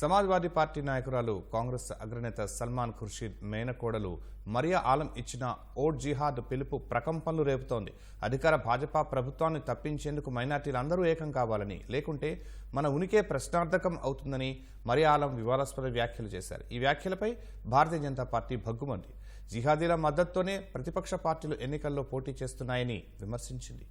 Samajwadi party నాయకురాలు కాంగ్రెస్ అగ్రనేత సల్మాన్ ఖుర్షీద్ మేనకోడలు మరియా ఆలం ఇచ్చిన ఓట్ జిహాద్ పిలుపు ప్రకంపనలు రేపుతోంది. అధికార భాజపా ప్రభుత్వాన్ని తప్పించేందుకు మైనార్టీలందరూ ఏకం కావాలని లేకుంటే మన ఉనికే ప్రశ్నార్థకం అవుతుందని మరియా ఆలం వివాదాస్పద వ్యాఖ్యలు చేశారు. ఈ వ్యాఖ్యలపై భారతీయ జనతా పార్టీ భగ్గుమంది. జిహాదీల మద్దతుతోనే ప్రతిపక్ష పార్టీలు ఎన్నికల్లో పోటీ చేస్తున్నాయని విమర్శించింది.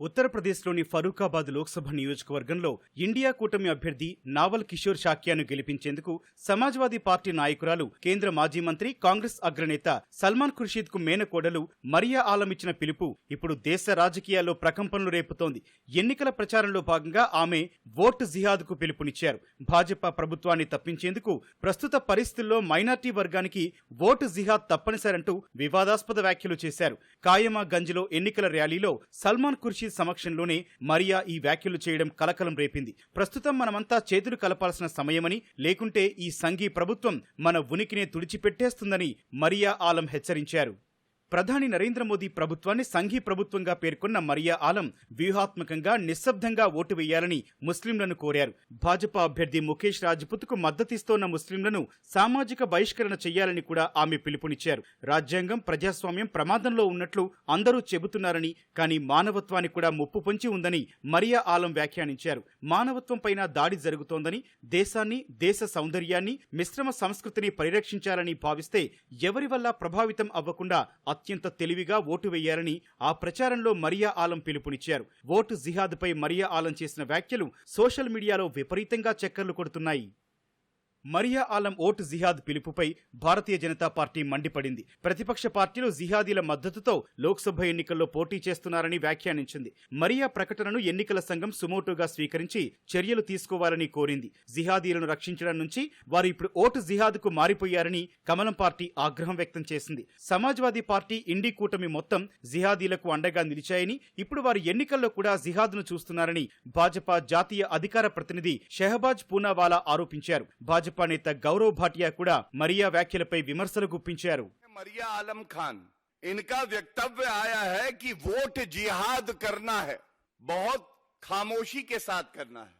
ఉత్తరప్రదేశ్లోని ఫరూఖాబాద్ లోక్సభ నియోజకవర్గంలో ఇండియా కూటమి అభ్యర్థి నావల్ కిషోర్ షాక్యాను గెలిపించేందుకు సమాజ్వాదీ పార్టీ నాయకురాలు కేంద్ర మాజీ మంత్రి కాంగ్రెస్ అగ్రనేత సల్మాన్ ఖుర్షీద్కు మేనకోడలు మరియా ఆలం ఇచ్చిన పిలుపు ఇప్పుడు దేశ రాజకీయాల్లో ప్రకంపనలు రేపుతోంది. ఎన్నికల ప్రచారంలో భాగంగా ఆమె ఓటు జిహాద్కు పిలుపునిచ్చారు. భాజపా ప్రభుత్వాన్ని తప్పించేందుకు ప్రస్తుత పరిస్థితుల్లో మైనార్టీ వర్గానికి ఓటు జిహాద్ తప్పనిసరంటూ వివాదాస్పద వ్యాఖ్యలు చేశారు. కాయమా గంజ్లో ఎన్నికల ర్యాలీలో సల్మాన్ ఖుర్షీద్ సమక్షంలోనే మరియా ఈ వ్యాఖ్యలు చేయడం కలకలం రేపింది. ప్రస్తుతం మనమంతా చేతులు కలపాల్సిన సమయమని లేకుంటే ఈ సంఘీ ప్రభుత్వం మన ఉనికినే తుడిచిపెట్టేస్తుందని మరియా ఆలం హెచ్చరించారు. ప్రధాని నరేంద్ర మోదీ ప్రభుత్వాన్ని సంఘీ ప్రభుత్వంగా పేర్కొన్న మరియా ఆలం వ్యూహాత్మకంగా నిశ్శబ్దంగా ఓటు వేయాలని ముస్లింలను కోరారు. భాజపా అభ్యర్థి ముఖేష్ రాజ్పుత్కు మద్దతిస్తోన్న ముస్లింలను సామాజిక బహిష్కరణ చేయాలని కూడా ఆమె పిలుపునిచ్చారు. రాజ్యాంగం ప్రజాస్వామ్యం ప్రమాదంలో ఉన్నట్లు అందరూ చెబుతున్నారని కానీ మానవత్వాన్ని కూడా ముప్పు పొంచి ఉందని మరియా ఆలం వ్యాఖ్యానించారు. మానవత్వంపైన దాడి జరుగుతోందని దేశాన్ని దేశ సౌందర్యాన్ని మిశ్రమ సంస్కృతిని పరిరక్షించాలని భావిస్తే ఎవరి వల్ల ప్రభావితం అవ్వకుండా అత్యంత తెలివిగా ఓటు వేయాలని ఆ ప్రచారంలో మరియా ఆలం పిలుపునిచ్చారు. ఓటు జిహాద్పై మరియా ఆలం చేసిన వ్యాఖ్యలు సోషల్ మీడియాలో విపరీతంగా చక్కర్లు కొడుతున్నాయి. మరియా ఆలం ఓటు జిహాద్ పిలుపుపై భారతీయ జనతా పార్టీ మండిపడింది. ప్రతిపక్ష పార్టీలు జిహాదీల మద్దతుతో లోక్సభ ఎన్నికల్లో పోటీ చేస్తున్నారని వ్యాఖ్యానించింది. మరియా ప్రకటనను ఎన్నికల సంఘం సుమోటోగా స్వీకరించి చర్యలు తీసుకోవాలని కోరింది. జిహాదీలను రక్షించడం నుంచి వారు ఇప్పుడు ఓటు జిహాద్కు మారిపోయారని కమలం పార్టీ ఆగ్రహం వ్యక్తం చేసింది. సమాజ్వాదీ పార్టీ ఇండి కూటమి మొత్తం జిహాదీలకు అండగా నిలిచాయని ఇప్పుడు వారు ఎన్నికల్లో కూడా జిహాద్ను చూస్తున్నారని భాజపా జాతీయ అధికార ప్రతినిధి షెహబాజ్ పూనావాలా ఆరోపించారు. భాజపా నేత గౌరవ్ భాటియా కూడా మరియా వ్యాఖ్యలపై విమర్శలు గుప్పించారు मरिया आलम खान इनका वक्तव्य आया है कि वोट जिहाद करना है बहुत खामोशी के साथ करना है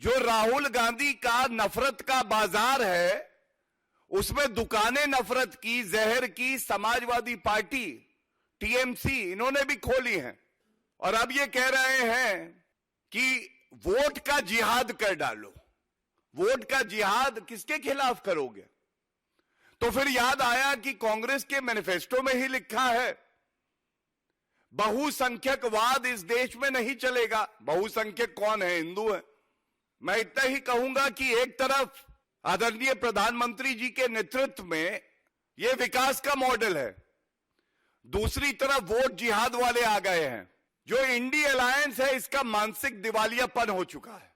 जो राहुल गांधी का नफरत का बाजार है उसमें दुकानें नफरत की जहर की समाजवादी पार्टी टीएमसी इन्होंने भी खोली हैं और अब ये कह रहे हैं कि वोट का जिहाद कर डालो वोट का जिहाद किसके खिलाफ करोगे? तो फिर याद आया कि कांग्रेस के मैनिफेस्टो में ही लिखा है, बहुसंख्यकवाद इस देश में नहीं चलेगा। बहुसंख्यक कौन है? हिंदू है। मैं इतना ही कहूँगा कि एक तरफ़ आदरणीय प्रधानमंत्री जी के नेतृत्व में यह विकास का मॉडल है, दूसरी तरफ़ वोट जिहाद वाले आ गए हैं। जो इंडी अलायंस है, इसका मानसिक दिवालियापन हो चुका है।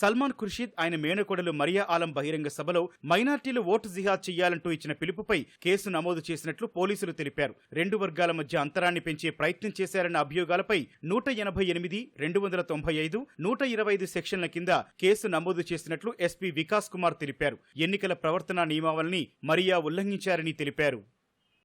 సల్మాన్ ఖుర్షీద్ ఆయన మేనకోడలు మరియా ఆలం బహిరంగ సభలో మైనార్టీలు ఓటు జిహాద్ చేయాలంటూ ఇచ్చిన పిలుపుపై కేసు నమోదు చేసినట్లు పోలీసులు తెలిపారు. రెండు వర్గాల మధ్య అంతరాన్ని పెంచే ప్రయత్నం చేశారన్న అభియోగాలపై నూట ఎనభై ఎనిమిది రెండు వందల తొంభై ఐదు నూట ఇరవై ఐదు సెక్షన్ల కింద కేసు నమోదు చేసినట్లు ఎస్పీ వికాస్ కుమార్ తెలిపారు. ఎన్నికల ప్రవర్తన నియమావళిని మరియా ఉల్లంఘించారని తెలిపారు.